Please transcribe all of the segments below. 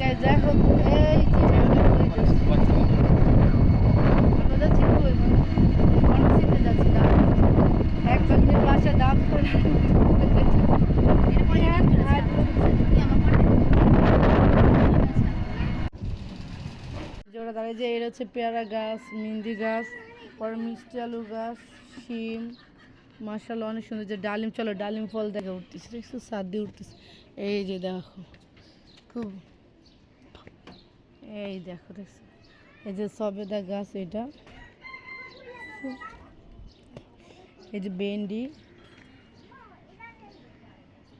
Guys, দেখো এই যে জোড়া দাঁড়িয়ে এর হচ্ছে পেয়ারা গাছ মিন্দি গাছ পরে মিষ্টি আলু গাছ শিম মাসাল অনেক সুন্দর। যে ডালিম চলো ডালিম ফল দেখে উঠতেছে দেখছ? সাত দিয়ে উঠতেছে। এই যে দেখো খুব এই দেখো, দেখছ? এই যে সবেদা গাছ এটা। এই যে ভেন্ডি।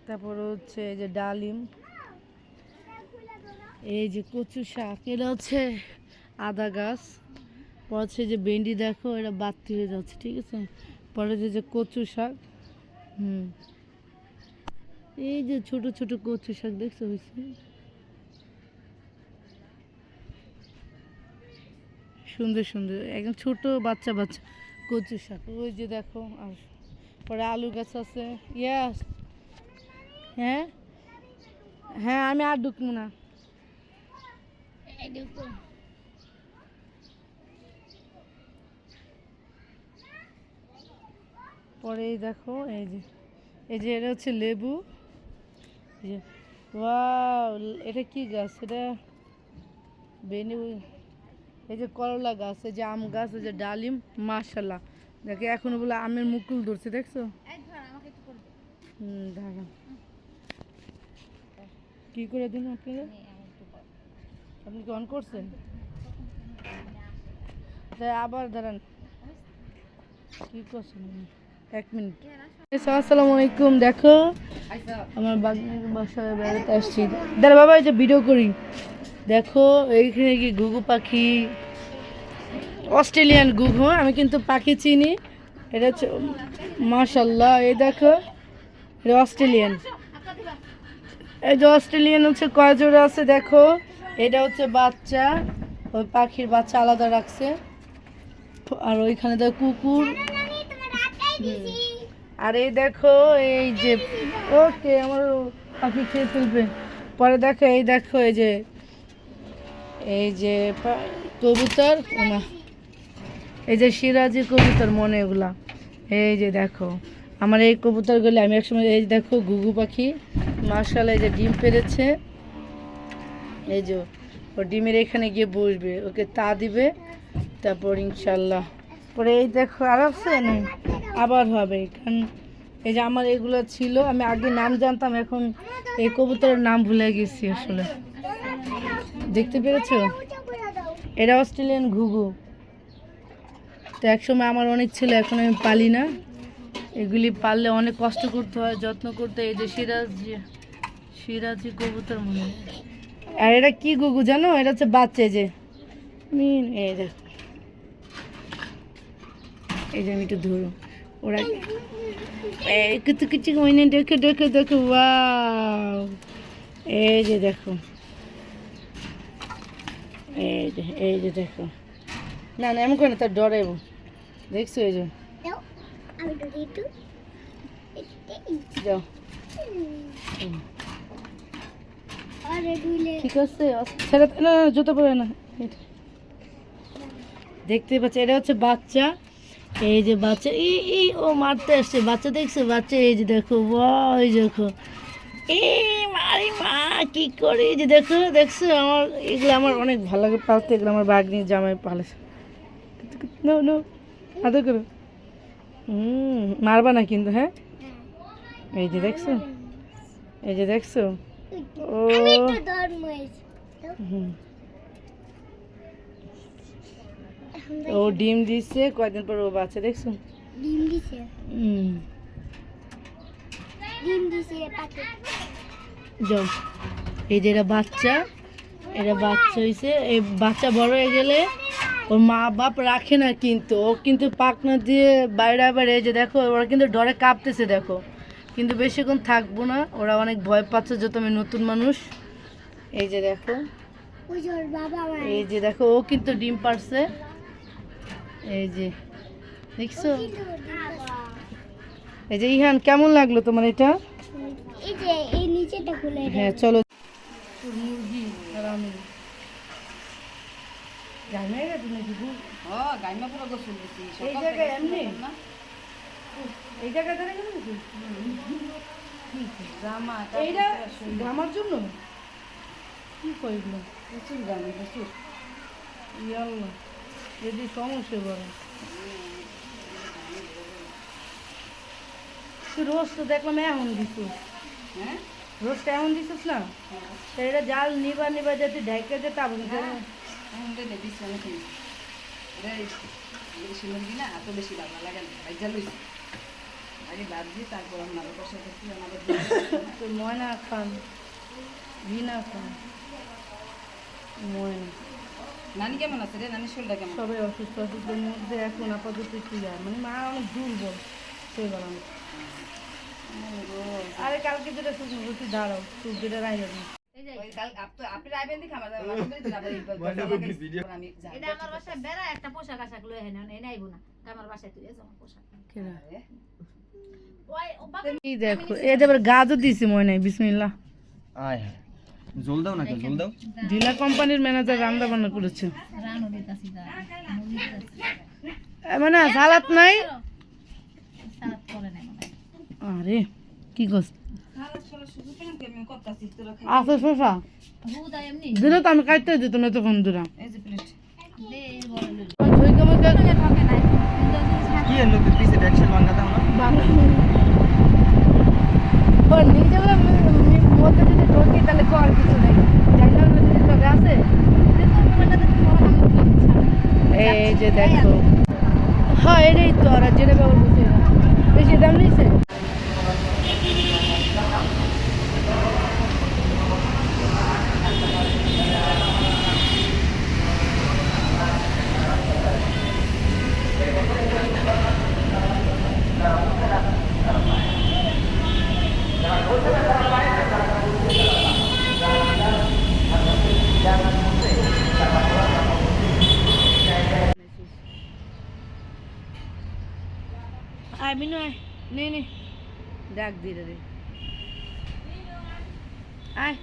তারপর হচ্ছে এই যে ডালিম। এই যে কচু শাক এটা হচ্ছে আদা গাছ। পর হচ্ছে যে ভেন্ডি, দেখো এটা বাতি হয়ে যাচ্ছে, ঠিক আছে? পরে যে যে কচু শাক। হুম। এই যে ছোট ছোট কচু শাক, দেখছ? হয়েছে সুন্দর সুন্দর। একদম ছোট বাচ্চা বাচ্চা। কচু শাক। ওই যে দেখো আর পরে আলু গাছ আছে। ইয়াস হ্যাঁ? হ্যাঁ আমি আর ঢুকবো না। পরে এই দেখো এই যে এই যে এটা হচ্ছে লেবু। এই যে ওয়াও এটা কি গাছ? এটা বেনি এই যে করলা গাছ এই যে আম গাছ এই যে ডালিম মাশাল্লাহ দেখে এখনও বলে আমের মুকুল ধরছে দেখছ? হুম কি করে দিন আপনারা? আপনি কি অন করছেন? আবার দাঁড়ান। কি করছেন? এক মিনিট। আসসালামু আলাইকুম দেখো। আমার বাগনির বাসায় বেড়াতে আসছি। দাঁড়া বাবা এই যে ভিডিও করি। দেখো, এইখানে কি ঘুঘু পাখি? অস্ট্রেলিয়ান ঘুঘু, আমি কিন্তু পাখি চিনি। এটা হচ্ছে মাশাল্লাহ এই দেখো, এটা অস্ট্রেলিয়ান। এই যে অস্ট্রেলিয়ান হচ্ছে কয় জোড়া আছে দেখো, এটা হচ্ছে বাচ্চা, ওই পাখির বাচ্চা আলাদা রাখছে। আর ওইখানে দেখো কুকুর। আর এই দেখো, এই যে, ওকে আমার পাখি খেয়ে ফেলবে। পরে দেখো, এই দেখো, এই যে এই যে কবুতর এই যে সিরাজি কবুতর, মনে এগুলা। এই যে দেখো, আমার এই কবুতরগুলি, আমি একসময়, এই দেখো, ঘুঘু পাখি মার্শাল এই যে ডিম পেরেছে। এই যে, ও ডিমের এখানে গিয়ে বসবে, ওকে তা দিবে, তারপর ইনশাল্লাহ পরে এই দেখো, আর নেই আবার হবে, কারণ এই যে আমার এগুলো ছিল, আমি আগে নাম জানতাম, এখন এই কবুতরের নাম ভুলে গেছি আসলে। দেখতে পেরেছ? এটা অস্ট্রেলিয়ান ঘুঘু। তো একসময় আমার অনেক ছিল, এখন আমি পালি না। এগুলি পাললে অনেক কষ্ট করতে হয়, যত্ন করতে এই যে সিরাজ, সিরাজি কবুতর মনে আর এটা কি ঘুঘু জানো? এটা হচ্ছে বাচ্চা যে। মিন, এই দেখো এই যে আমি একটু ধরো। ওরা কিছু কিছু মনে দেখে দেখে, দেখো, ওয়াও। এই যে দেখো। এই যে এই যে দেখো। না না এমন করে না তার ডরাইব দেখছ এই যে? যাও। ঠিক আছে ছেড়ে না না, জুতো পরে না। দেখতে পাচ্ছি এটা হচ্ছে বাচ্চা। এই যে বাচ্চা ই ই ও মারতে আসছে। বাচ্চা দেখছে? বাচ্চা এই যে দেখো ওই দেখো। এই মারি মা কি করে যে দেখো দেখছ? আমার এগুলো আমার অনেক ভালো লাগে পালতে এগুলো আমার বাঘ নিয়ে জামাই পালে নো নো আদর করো। হুম মারবা না কিন্তু হ্যাঁ? এই যে দেখছ? এই যে দেখছ? ও। ও ডিম দিচ্ছে কয়দিন পর ও বাচ্চা দেখছ? ডিম দিছে। হুম। ডিম দিছে পাকে যাও এই যে এটা বাচ্চা এটা বাচ্চা হয়েছে এই বাচ্চা বড় হয়ে গেলে ওর মা বাপ রাখে না কিন্তু ও কিন্তু পাকনা দিয়ে বাইরে আবার এই যে দেখো ওরা কিন্তু ডরে কাঁপতেছে দেখো। কিন্তু বেশিক্ষণ থাকব না ওরা অনেক ভয় পাচ্ছে যত আমি নতুন মানুষ। এই যে দেখো। যে এই যে দেখো ও কিন্তু ডিম পারছে এই যে দেখছ? এই যে ইহান কেমন লাগল তোমার এটা? এই যে এই নিচেটা খুলে হ্যাঁ চলো। মুরগি আর আমি জানি গেছে নাকি গু ও গাইমা পুরো গোসল দিছি এই জায়গায় এমনি? এই জায়গায় দাঁড়িয়ে গেল জামা এইটা আমার জন্য? কি কইল? প্রচুর গামি প্রচুর। ইয়াল্লা যদি সমস্যা করে তুই রোজ তো দেখলাম এখন দিছু। হ্যাঁ? রোজটা এখন দিছিস না? সেটা জাল নিবা নিবা যাতে ঢেকে বেশি ভালো লাগে তারপর আমাদের তো ময়না খান ভিনা খান। ময়না। নানি কেমন আছে রে? নানি শরীরটা কেমন? সবাই অসুস্থ অসুস্থের মধ্যে এখন আপাতত মানে মা অনেক দুর্বল। সেই বললাম আরে কালকে যেটা শুকনো বলছি দাঁড়াও পোশাক আশাক লয়ে হেন না। আমার বাসায় তুই পোশাক। এই দেখো এই দেবার গাজও দিছি ময়নাই বিসমিল্লাহ। আয় জল দাও না কেন জল দাও। ঢিলা কোম্পানির ম্যানেজার রান্না বান্না করেছে। রানো দিতাছি দা মুড়ি দিতাছি এ মানে সালাত নাই? সালাদ করে নাই। আরে কি কস আছে এমনি দিলে তো আমি খাইতে দিতাম এতক্ষণ দূরা এই যে প্লেট দে বড় লই ধুই কেমন থাকে নাই কিন্তু জিনিস হাত কি এর নতুন পিসে ট্যাক্সের বাংলা না ও মধ্যে যদি ঢোকে তাহলে তো আর কিছু নেই। জানলার যদি ঢোকে আছে? দিলে তো মোবাইলটা দেখতে বড় আমি বলছি এই যে দেখো। হ্যাঁ এটাই তো আর যেটা ব্যবহার করছে বেশি দাম নিছে আয় মিনু আয় নে নে ডাক দি রে। আয়।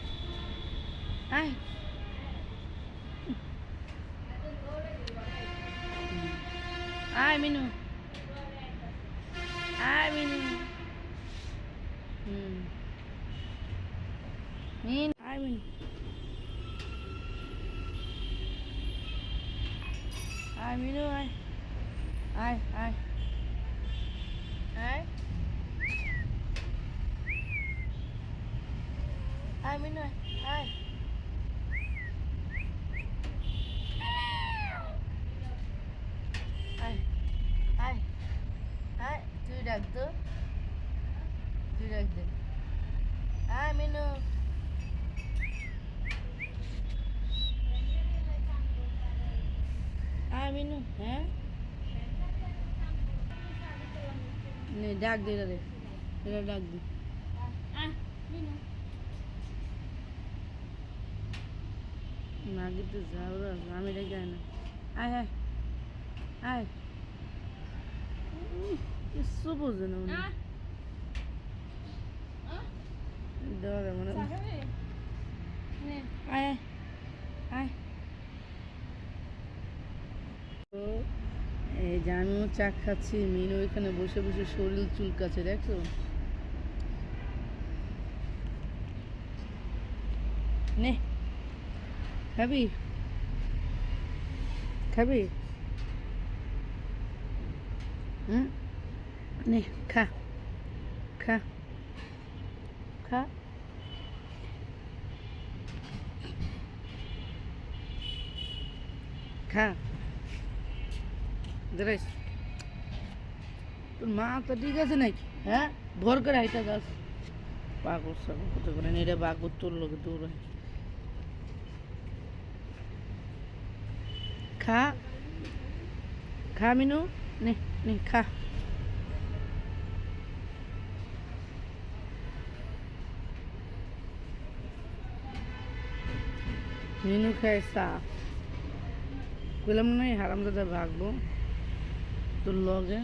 আয়। আয় মিনু। আয় মিনু। হুম। মিন। আয় মিনু আয় মিনু আয় আয় আয় আয় আয় তুই ডাক তো তুই ডাক দে আয় মিনু আয় মিনু হ্যাঁ নে ডাক দে রে এটা ডাক দে। নাকি তো যাও আমি রে যাই না। আয় আয়। আয়। কিচ্ছু বোঝে না উনি। ডরে মনে হয়। আয়। আয় আয় তো আমিও চা খাচ্ছি, মিনু এখানে বসে বসে শরীর চুলকাচ্ছে দেখো নে, খাবি? খাবি? হুম? নে, খা খা খা। খা। দাঁড়াইস তোর মা তো ঠিক আছে নাকি হ্যাঁ ভর করে হাইটা যাস পাগল সব কত করে নেড়ে বাগর তোর লোকে দৌড়ায় খা খা মিনু নে নে খা মিনু খায় চা কইলাম না হারাম দাদা ভাগবো তোর লগে?